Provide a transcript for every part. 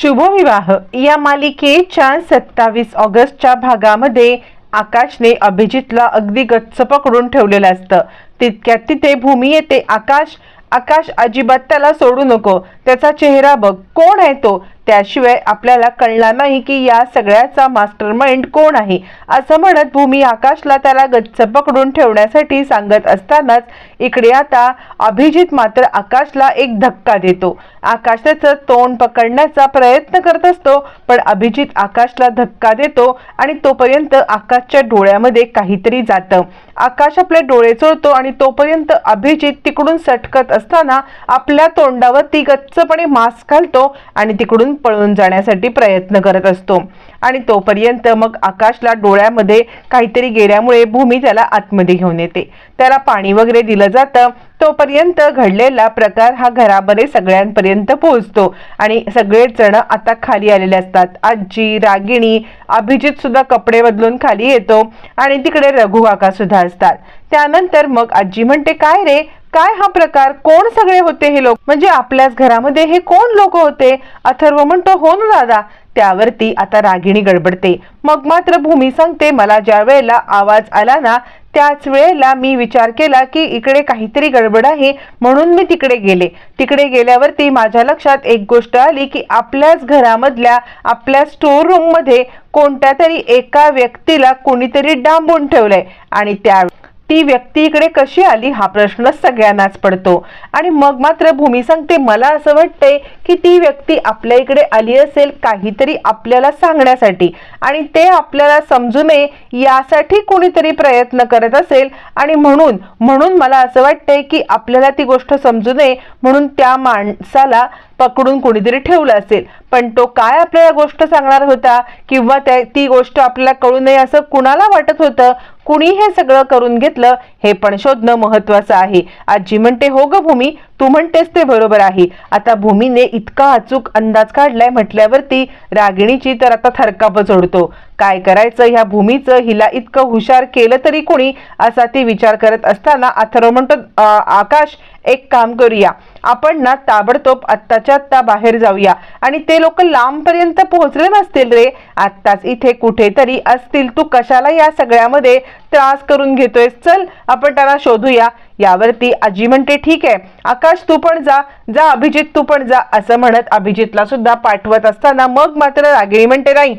शुभविवाह. या मालिकेच्या सत्तावीस ऑगस्टच्या भागामध्ये आकाशने अभिजितला अगदी गच्च पकडून ठेवलेलं असतं. तितक्यात तिथे भूमी येते. आकाश आकाश अजिबात त्याला सोडू नको. त्याचा चेहरा बघ. कोण आहे तो? त्याशिवाय आपल्याला कळणार नाही की या सगळ्याचा मास्टर माइंड कोण आहे असं म्हणत भूमी आकाशला त्याला गच्च पकडून ठेवण्यासाठी सांगत असतानाच इकडे आता अभिजित मात्र आकाशला एक धक्का देतो. आकाश त्याचं तोंड पकडण्याचा प्रयत्न करत असतो पण अभिजित आकाशला धक्का देतो आणि तोपर्यंत आकाशच्या डोळ्यामध्ये काहीतरी जातं. आकाश आपले डोळे चोळतो आणि तोपर्यंत अभिजित तिकडून सटकत असताना आपल्या तोंडावर ती गच्चपणे मास्क घालतो आणि तिकडून पळून जाण्यासाठी प्रयत्न करत असतो. आणि तोपर्यंत मग आकाशला डोळ्यामध्ये काहीतरी गेल्यामुळे भूमी त्याला आतमध्ये घेऊन येते. त्याला पाणी वगैरे दिलं जातं. तोपर्यंत घडलेला प्रकार हा घरामध्ये सगळ्यांपर्यंत पोहोचतो. आणि सगळेच जण आता खाली आलेले असतात. आजी रागिणी अभिजित सुद्धा कपडे बदलून खाली येतो. आणि तिकडे रघु काका सुद्धा असतात. त्यानंतर मग आजी म्हणते काय रे? काय हा प्रकार? कोण सगळे होते हे लोक? म्हणजे आपल्याच घरामध्ये हे कोण लोक होते? अथर्व म्हणतो हो ना दादा. त्यावरती आता रागिणी गडबडते. मग मात्र भूमी सांगते मला ज्या वेळेला आवाज आला ना त्याच वेळेला मी विचार केला की इकडे काहीतरी गडबड आहे म्हणून मी तिकडे गेले. तिकडे गेल्यावरती माझ्या लक्षात एक गोष्ट आली की आपल्याच घरामधल्या आपल्या स्टोर रूममध्ये कोणत्या तरी एका व्यक्तीला कोणीतरी डांबून ठेवलंय. आणि त्या ती व्यक्ती इकडे कशी आली हा प्रश्न सगळ्यांनाच पडतो. आणि मग मात्र भूमी सांगते मला असं वाटतंय की ती व्यक्ती आपल्या इकडे आली असेल काहीतरी आपल्याला सांगण्यासाठी आणि ते आपल्याला समजू नये यासाठी कोणीतरी प्रयत्न करत असेल आणि म्हणून म्हणून मला असं वाटतंय की आपल्याला ती गोष्ट समजू नये म्हणून त्या माणसाला पकडून कोणीतरी ठेवलं असेल. पण तो काय आपल्याला गोष्ट सांगणार होता किंवा त्या ती गोष्ट आपल्याला कळू नये असं कुणाला वाटत होतं? कुणी हे सगळं करून घेतलं हे पण शोधणं महत्वाचं आहे. आजी म्हणते हो ग भूमी तू म्हणतेस ते बरोबर आहे. आता भूमीने इतका अचूक अंदाज काढलाय म्हटल्यावरती रागिणीची तर आता थरकापच ओढतो. काय करायचं ह्या भूमीचं? हिला इतकं हुशार केलं तरी कोणी? असा ती विचार करत असताना अथर्व म्हणतो आकाश एक काम करूया. आपण ना ताबडतोब आत्ताच्या आत्ता बाहेर जाऊया. आणि ते लोक लांबपर्यंत पोहोचले नसतील रे. आत्ताच इथे कुठेतरी असतील. तू कशाला या सगळ्यामध्ये त्रास करून घेतोय. चल आपण त्याला शोधूया. यावरती आजी म्हणते ठीक आहे. आकाश तू पण जा. जा अभिजित तू पण जा असं म्हणत अभिजितला सुद्धा पाठवत असताना मग मात्र रागिणी म्हणते नाही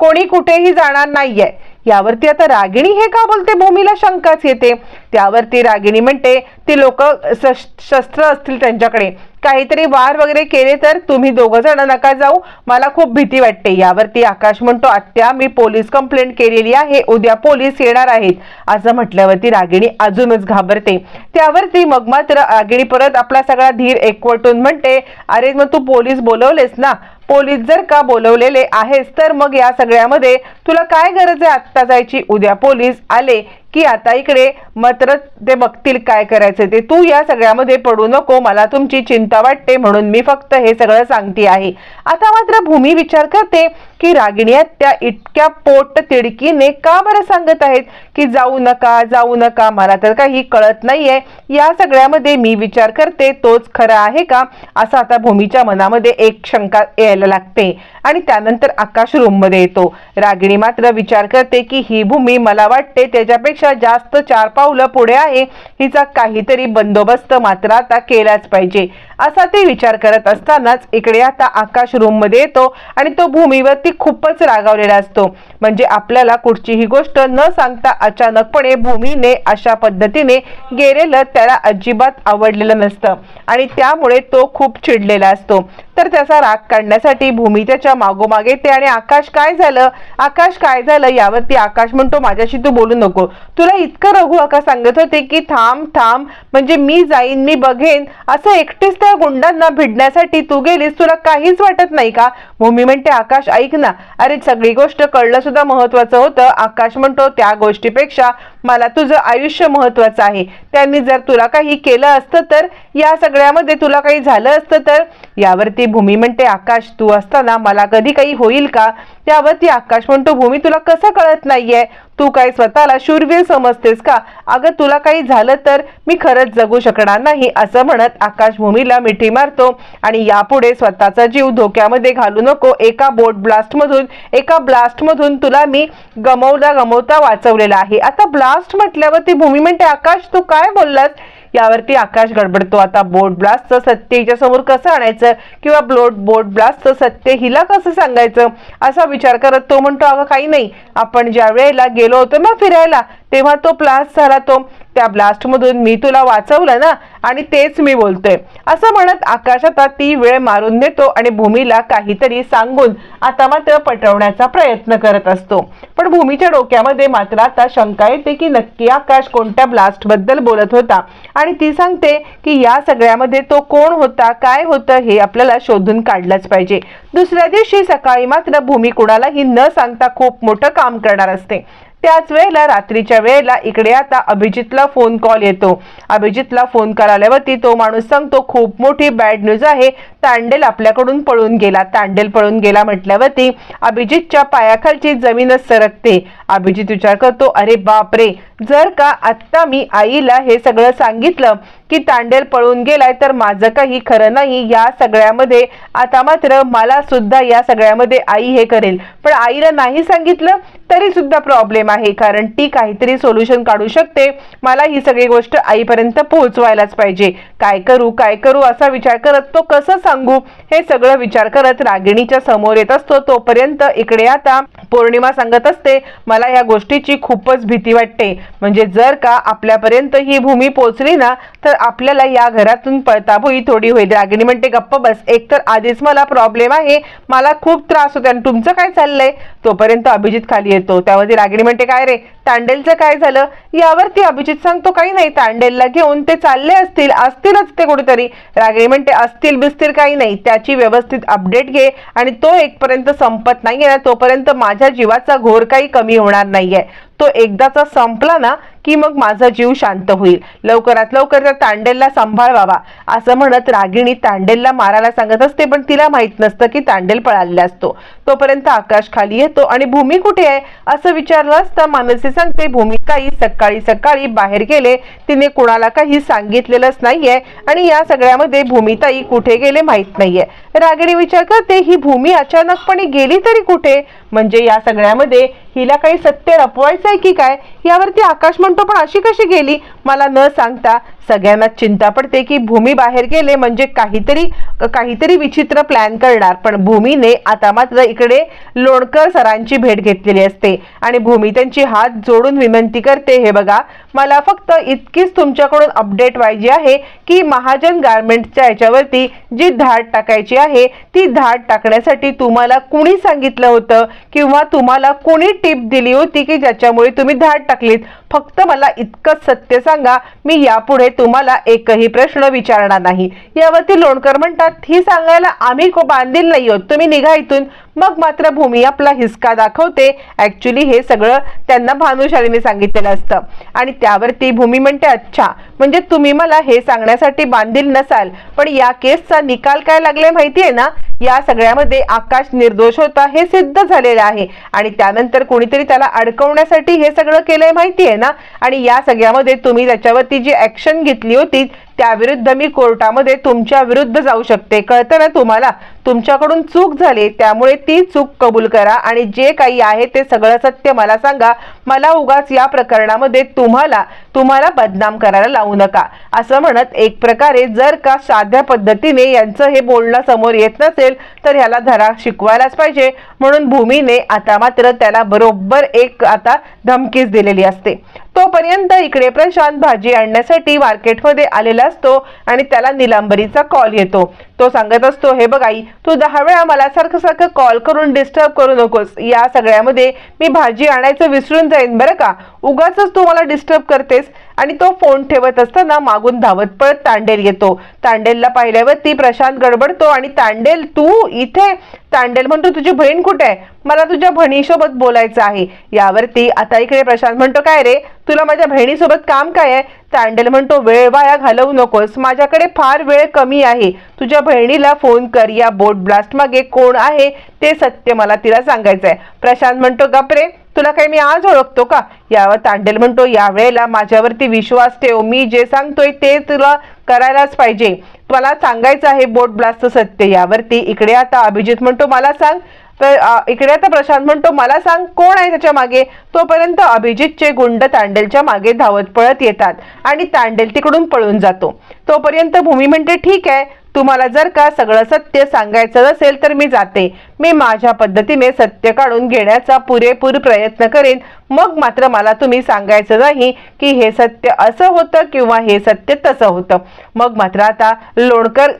कोणी कुठेही जाणार नाहीये. यावरती आता रागिणी हे का बोलते? भूमीला शंकाच येते. त्यावरती रागिणी म्हणते ती लोक शस्त्र असतील त्यांच्याकडे. काहीतरी वार वगैरे केले तर तुम्ही दोघं जण नका जाऊ. मला खूप भीती वाटते. यावरती आकाश म्हणतो आत्या मी पोलीस कंप्लेंट केलेली आहे. उद्या पोलीस येणार आहेत. असं म्हटल्यावरती रागिणी अजूनच घाबरते. त्यावरती मग मात्र रागिणी परत आपला सगळा धीर एकवटून म्हणते अरे मग तू पोलीस बोलवलेस ना? पोलीस जर का बोलवलेले आहेस तर मग या सगळ्यामध्ये तुला काय गरज आहे आत्ता जायची? उद्या पोलीस आले की आता इकडे मात्र ते बघतील काय करायचं ते. तू या सगळ्यामध्ये पडू नको मला तुमची चिंता वाटते म्हणून मी फक्त हे सगळं सांगते आहे. आता मात्र भूमी विचार करते की रागिण्या त्या इतक्या पोट तिडकीने का बरं सांगत आहेत की जाऊ नका जाऊ नका मला तर काही कळत नाहीये. या सगळ्यामध्ये मी विचार करते तोच खरा आहे का? असं आता भूमीच्या मनामध्ये एक शंका यायला लागते. आणि त्यानंतर आकाश रूममध्ये येतो. रागिणी मात्र विचार करते की ही भूमी मला वाटते त्याच्यापेक्षा जास्त चार पावलं पुढे आहे. हिचा काहीतरी बंदोबस्त मात्र आता केलाच पाहिजे. असा ते विचार करत असतानाच इकडे आता आकाश रूममध्ये येतो आणि तो भूमीवरती खूपच रागावलेला असतो. म्हणजे आपल्याला कुठचीही गोष्ट न सांगता अचानकपणे भूमीने अशा पद्धतीने गेलेलं त्याला अजिबात आवडलेलं नसतं. आणि त्यामुळे तो खूप चिडलेला असतो. तर त्याचा राग काढण्यासाठी भूमी त्याच्या मागोमाग येते. आणि आकाश काय झालं? आकाश काय झालं यावरती आकाश म्हणतो माझ्याशी तू बोलू नको. तुला इतकं रघु आका सांगत होते की थांब थांब. म्हणजे मी जाईन मी बघेन. असं एकटेच त्या गुंडांना भिडण्यासाठी तू गेलीस तुला काहीच वाटत नाही का? भूमी म्हणते आकाश ऐक ना. अरे सगळी गोष्ट कळलं सुद्धा महत्वाचं होतं. आकाश म्हणतो त्या गोष्टीपेक्षा मला तुझं आयुष्य महत्वाचं आहे. त्यांनी जर तुला काही केलं असतं तर या सगळ्यामध्ये तुला काही झालं असतं तर यावरती भूमी म्हणते आकाश तू असताना मला कधी काही होईल का? त्यावरती आकाश म्हणतो भूमी तुला कसं कळत नाहीये? तू काय स्वतःला शूरवीर समजतेस का? अगं तुला काही झालं तर मी खरंच जगू शकणार नाही असं म्हणत आकाश भूमीला मिठी मारतो. आणि यापुढे स्वतःचा जीव धोक्यामध्ये घालू नको. एका बोट ब्लास्टमधून एका ब्लास्टमधून तुला मी गमवता गमवता वाचवलेला आहे. आता ब्लास्ट फास्ट म्हटल्यावर ती भूमी म्हणते आकाश तू काय बोललास? यावरती आकाश गडबडतो. आता बोट ब्लास्टचं सत्य हिच्या समोर कसं आणायचं किंवा ब्लोट बोट ब्लास्टचं सत्य हिला कसं सांगायचं? असा विचार करत तो म्हणतो अगं काही नाही. आपण ज्या वेळेला गेलो होतो ना फिरायला तेव्हा तो ब्लास्ट झाला तो त्या ब्लास्टमधून मी तुला वाचवलं ना आणि तेच मी बोलतोय. असं म्हणत आकाश आता ती वेळ मारून देतो आणि भूमीला काहीतरी सांगून आता मात्र पटवण्याचा प्रयत्न करत असतो. पण भूमीच्या डोक्यामध्ये मात्र आता शंका येते की नक्की आकाश कोणत्या ब्लास्टबद्दल बोलत होता? आणि ती सांगते की या सगळ्यामध्ये तो कोण होता काय होतं हे आपल्याला शोधून काढलंच पाहिजे. दुसऱ्या दिवशी सकाळी मात्र भूमी कुणालाही न सांगता खूप मोठं काम करणार असते. त्याच वेळेला रात्रीच्या वेळेला इकडे आता अभिजितला फोन कॉल येतो. अभिजितला फोन कॉल आल्यावरती तो माणूस सांगतो खूप मोठी बॅड न्यूज आहे. तांडेल आपल्याकडून पळून गेला. तांडेल पळून गेला म्हटल्यावरती अभिजितच्या पायाखालची जमीनच सरकते. अभिजित विचार करतो अरे बापरे! जर का आत्ता मी आईला हे सगळं सांगितलं की तांडेल पळून गेलाय तर माझं काही खरं नाही. या सगळ्यामध्ये आता मात्र मला सुद्धा या सगळ्यामध्ये आई हे करेल. पण आईला नाही सांगितलं तरी सुद्धा प्रॉब्लेम आहे. कारण ती काहीतरी सोल्युशन काढू शकते. मला ही सगळी गोष्ट आईपर्यंत पोहोचवायलाच पाहिजे. काय करू काय करू असा विचार करत तो कसं सांगू? हे सगळं विचार करत रागिणीच्या समोर येत असतो. तोपर्यंत इकडे आता पौर्णिमा सांगत असते. मला या गोष्टीची खूपच भीती वाटते. म्हणजे जर का आपल्यापर्यंत ही भूमी पोचली ना तर आपल्याला या घरातून पळताभोई थोडी होईल. रागिणी म्हणते गप्प बस. एकतर आधीच मला प्रॉब्लेम आहे. मला खूप त्रास होतो आणि तुमचं काय चाललंय? तोपर्यंत अभिजित खाली येतो. त्यामध्ये रागिणी म्हणते काय रे? तांडेलचं काय झालं? यावरती अभिजित सांगतो काही नाही. तांडेलला घेऊन ते चालले असतील. असतीलच ते कुठेतरी. रागिणी म्हणते असतील बिस्तील काही नाही. त्याची व्यवस्थित अपडेट घे आणि तो एकपर्यंत संपत नाहीये. ना तोपर्यंत माझ्या जीवाचा घोर काही कमी होणार नाहीये. तो एकदाचा संपला ना की मग माझा जीव शांत होईल. लवकरात लवकर त्या तांडेलला सांभाळवावा. असं म्हणत रागिणी तांडेलला मारायला सांगत असते पण तिला माहीत नसतं की तांडेल पळालेला असतो. तोपर्यंत आकाश खाली येतो आणि भूमी कुठे आहे? असं विचारलं असता मानसी सांगते भूमी काही सकाळी सकाळी बाहेर गेले. तिने कुणाला काही सांगितलेलंच नाहीये आणि या सगळ्यामध्ये भूमिताई कुठे गेले माहीत नाहीये. रागिणी विचार करते ही भूमी अचानकपणे गेली तरी कुठे? म्हणजे या सगळ्यामध्ये हिला काही सत्य लपवायचं आहे की काय? यावरती आकाश म्हणतो पण अशी कशी गेली? मला न सांगता सगळ्यांना चिंता पडते की भूमी बाहेर गेले म्हणजे काहीतरी काहीतरी विचित्र प्लॅन करणार. पण भूमीने आता मात्र इकडे लोणकर सरांची भेट घेतलेली असते आणि भूमी त्यांची हात जोडून विनंती करते हे बघा मला फक्त इतकीच तुमच्याकडून अपडेट पाहिजे आहे की महाजन गार्मेंटच्या याच्यावरती जी धाड टाकायची आहे ती धाड टाकण्यासाठी तुम्हाला कुणी सांगितलं होतं? किंवा तुम्हाला कुणी टिप दिली होती की ज्याच्यामुळे तुम्ही धाड टाकलीत? फक्त मला इतकंच सत्य सांगा मी यापुढे तुम्हाला एकही प्रश्न विचारणार नाही. यावरती लोणकर म्हणतात ही सांगायला आम्ही खूप बांधील नाही आहोत. तुम्ही निघा इथून. मग मात्र भूमी आपला हिसका दाखवते. ऍक्च्युली हे सगळं त्यांना भानुशालीने सांगितलेलं असतं. आणि त्यावरती भूमी म्हणते अच्छा म्हणजे तुम्ही मला हे सांगण्यासाठी बांधील नसाल पण या केसचा निकाल काय लागलाय माहितीये ना? या सगळ्यामध्ये आकाश निर्दोष होता हे सिद्ध झालेलं आहे. आणि त्यानंतर कोणीतरी त्याला अडकवण्यासाठी हे सगळं केलंय माहितीये ना? आणि या सगळ्यामध्ये तुम्ही त्याच्यावरती जी ऍक्शन घेतली होती त्याविरुद्ध मी कोर्टामध्ये तुमच्या विरुद्ध जाऊ शकते. कळतं ना तुम्हाला? तुमच्याकडून चूक झाली त्यामुळे ती चूक कबूल करा आणि जे काही आहे ते सगळं सत्य मला सांगा. मला उगाच या प्रकरणामध्ये तुम्हाला तुम्हाला बदनाम करायला लावू नका. असं म्हणत एक प्रकारे जर का साध्या पद्धतीने यांचं हे बोलणं समोर येत नसेल तर ह्याला धरा शिकवायलाच पाहिजे. म्हणून भूमीने आता मात्र त्याला बरोबर एक आता धमकीच दिलेली असते. तोपर्यंत इकडे प्रशांत भाजी आणण्यासाठी मार्केटमध्ये आलेला असतो आणि त्याला निलांबरीचा कॉल येतो. तो सांगत असतो हे बघ आई तू दहा वेळा मला सारखं सारखं कॉल करून डिस्टर्ब करू नकोस. या सगळ्यामध्ये मी भाजी आणायचं विसरून जाईन बरं का? उगाच तू मला डिस्टर्ब करतेस. आणि तो फोन ठेवत असताना मागून धावत पळत तांडेल येतो. तांडेलला पाहिल्यावरती प्रशांत गडबडतो आणि तांडेल तू इथे? तांडेल म्हणतो तुझी बहीण कुठे आहे? मला तुझ्या बहिणीसोबत बोलायचं आहे. यावरती आता इकडे प्रशांत म्हणतो काय रे? तुला माझ्या बहिणीसोबत काम काय आहे? तांडेल म्हणतो वेळ वाया घालवू नकोस. माझ्याकडे फार वेळ कमी आहे. तुझ्या बहिणीला फोन कर. या बोट ब्लास्ट मागे कोण आहे ते सत्य मला तिला सांगायचं आहे प्रशांत म्हणतो गपरे तुला काही मी आज ओळखतो का? यावर तांडेल म्हणतो यावेळेला माझ्यावरती विश्वास ठेव. मी जे सांगतोय ते तुला करायलाच पाहिजे. मला सांगायचं आहे बोट ब्लास्ट सत्य यावरती. इकडे आता अभिजित म्हणतो मला सांग. तर इकडे आता प्रशांत म्हणतो मला सांग कोण आहे त्याच्यामागे? तोपर्यंत अभिजितचे गुंड तांडेलच्या मागे धावत पळत येतात आणि तांडेल तिकडून पळून जातो. तोपर्यंत भूमी म्हणते ठीक आहे. तुम्हाला जर का सगळं सत्य सांगायचं असेल तर मी जाते. मी माझ्या पद्धतीने सत्य काढून घेण्याचा पुरेपूर प्रयत्न करेन. मग मात्र मला तुम्ही सांगायचं नाही की हे सत्य असं होतं किंवा हे सत्य तसं होतं. मग मात्र आता लोणकर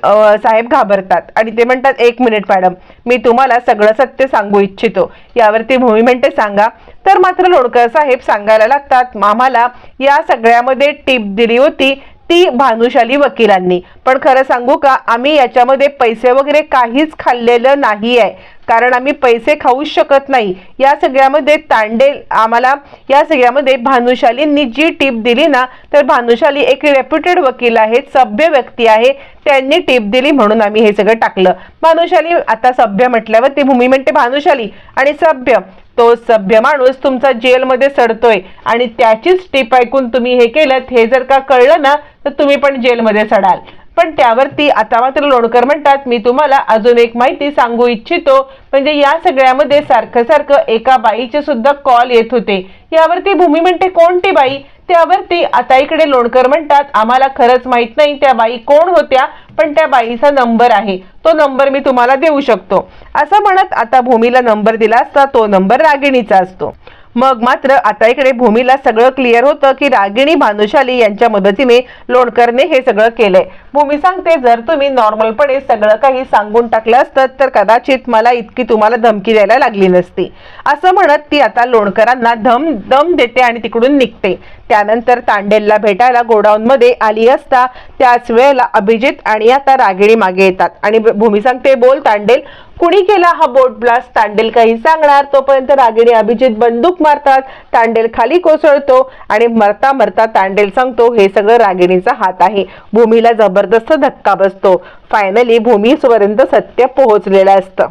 साहेब घाबरतात आणि ते म्हणतात एक मिनिट मॅडम मी तुम्हाला सगळं सत्य सांगू इच्छितो. यावरती भूमी म्हणते सांगा. तर मात्र लोणकर साहेब सांगायला लागतात आम्हाला या सगळ्यामध्ये टीप दिली होती. ती भानुशाली वकिलांनी. पण खरं सांगू का आम्ही याच्यामध्ये पैसे वगैरे काहीच खाल्लेलं नाही आहे कारण आम्ही पैसे खाऊच शकत नाही. या सगळ्यामध्ये तांडेल आम्हाला या सगळ्यामध्ये भानुशालींनी जी टीप दिली ना तर भानुशाली एक रेप्युटेड वकील आहे सभ्य व्यक्ती आहे. त्यांनी टीप दिली म्हणून आम्ही हे सगळं टाकलं. भानुशाली आता सभ्य म्हटल्यावर ती भूमी म्हणते भानुशाली आणि सभ्य. तो सभ्य माणूस तुमचा जेलमध्ये सडतोय. आणि त्याचीच टीप ऐकून तुम्ही हे केलं हे जर का कळलं ना तर तुम्ही पण जेलमध्ये सडाल. पण त्यावरती आता मात्र लोणकर म्हणतात मी तुम्हाला अजून एक माहिती सांगू इच्छितो. म्हणजे या सगळ्यामध्ये सारखं सारखं एका बाईचे सुद्धा कॉल येत होते. यावरती भूमी म्हणते कोणती बाई? त्यावरती आता इकडे लोणकर म्हणतात आम्हाला खरंच माहीत नाही त्या बाई कोण होत्या पण त्या बाईचा नंबर आहे. तो नंबर मी तुम्हाला देऊ शकतो. असं म्हणत आता भूमीला नंबर दिला असता तो नंबर रागिणीचा असतो. मग मात्र आता इकडे भूमीला सगळं क्लिअर होतं की रागिणी भानुशाली यांच्या मदतीने लोणकरने हे सगळं केलंय. भूमी सांगते जर तुम्ही नॉर्मलपणे सगळं काही सांगून टाकलं असतं तर कदाचित मला इतकी तुम्हाला धमकी द्यायला लागली नसती. असं म्हणत ती आता लोणकरांना धम दम देते आणि तिकडून निघते. त्यानंतर तांडेलला भेटायला गोडाऊनमध्ये आली असता त्याच वेळेला अभिजित आणि आता रागिणी मागे येतात. आणि भूमी सांगते बोल तांडेल कुणी केला हा बोट ब्लास्ट? तांडेल काही सांगणार. तोपर्यंत रागिणी अभिजित बंदूक मारतात. तांडेल खाली कोसळतो आणि मरता मरता तांडेल सांगतो हे सगळं रागिणीचा हात आहे. भूमीला जबरदस्त धक्का बसतो. फायनली भूमीपर्यंत सत्य पोहोचलेलं असतं.